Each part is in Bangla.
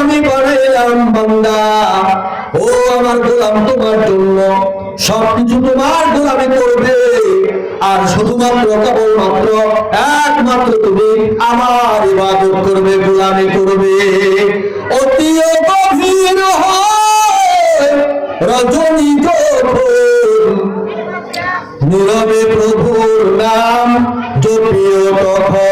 আমি বানাইলাম বান্দা। ও আমার গোলাম, তোমার জন্য সবকিছু তোমার গোলামি করবে। আর শুধুমাত্র কেবলমাত্র একমাত্র তুমি আমার ইবাদত করবে, গোলামি করবে। অতি গভীর রজনী নীরবে প্রভুর নাম জপিও তখন।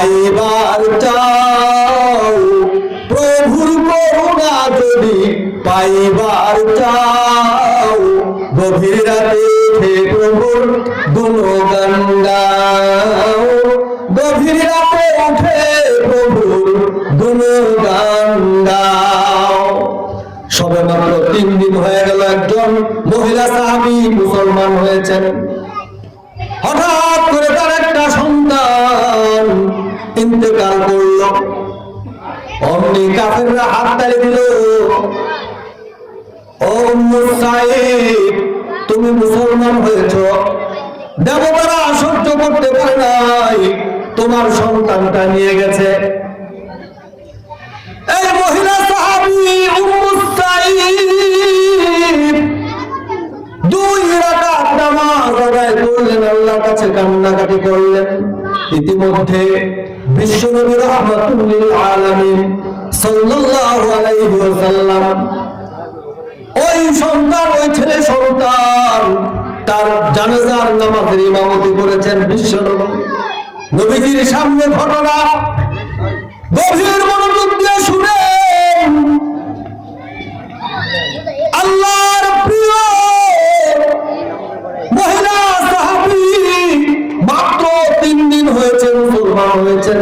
পাইবার চাও, প্রভুর করুণা যদি পাইবার চাও, গভীর রাতে প্রভুর গুণগান গাও। গভীর রাতে উঠে প্রভুর গুণগান গাও। সবে মাত্র তিন দিন হয়ে গেল একজন মহিলা সাহাবি মুসলমান হয়েছেন। হঠাৎ করে তার একটা সন্তান ইন্তেকাল করল। অমনি কাফেররা হাত তালি দিল। ও সাইদ তুমি মুসলমান হয়েছ। দেবতারা সহ্য করতে পারে নাই। তোমার সন্তানটা নিয়ে গেছে। এই মহিলা সাহাবী, দুই রাকাত নামাজ আদায় করলেন, আল্লাহর কাছে কান্নাকাটি করলেন। ইতিমধ্যে বিশ্বনবী রাহমাতুল আলামিন সাল্লাল্লাহু আলাইহি ওয়াসাল্লাম ওই সন্তান সন্তান তার জানাজার করেছেন সামনে ঘটনা হয়েছেন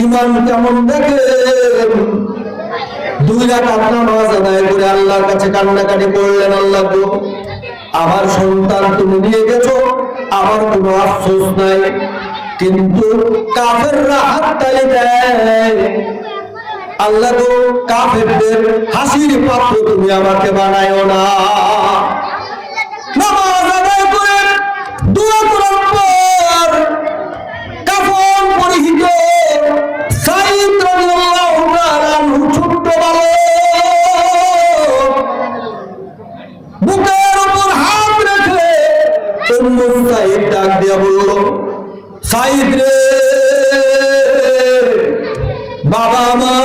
ইমান কেমন দেখেন দুই রাকাত নামাজ আদায় করে আল্লাহর কাছে কান্নাকাটি করলেন, আল্লাহ গো, আমার সন্তান তুমি নিয়ে গেছো, আমার কোনো আফসোস নাই, কিন্তু কাফেররা হাত তালি দেয়। আল্লাহ গো, কাফেরদের হাসির পাত্র তুমি আমাকে বানায়ও না। উম্মু সাইদ ডাক দিয়া বলল, সাইদ রে, বাবা মা,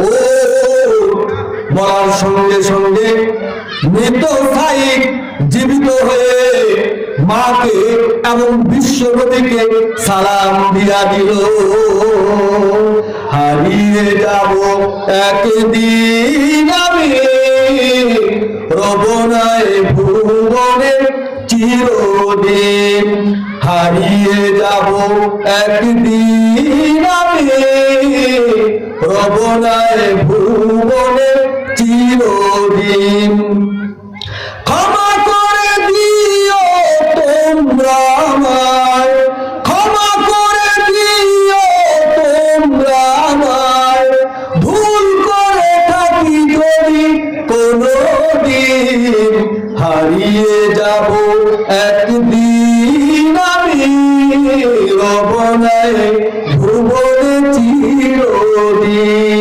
ও বলার সঙ্গে সঙ্গে মৃত সাইদ জীবিত হয়ে মাকে এবং বিশ্বনবীকে সালাম দিয়া দিল। হারিয়ে যাব একদিন আমি রবনায় ভুবনে চিরদিন হারিয়ে যাব একদিন আমি। রবনায় ভুবনে চিরদিন রবনায় ভুবনে চিরদিন।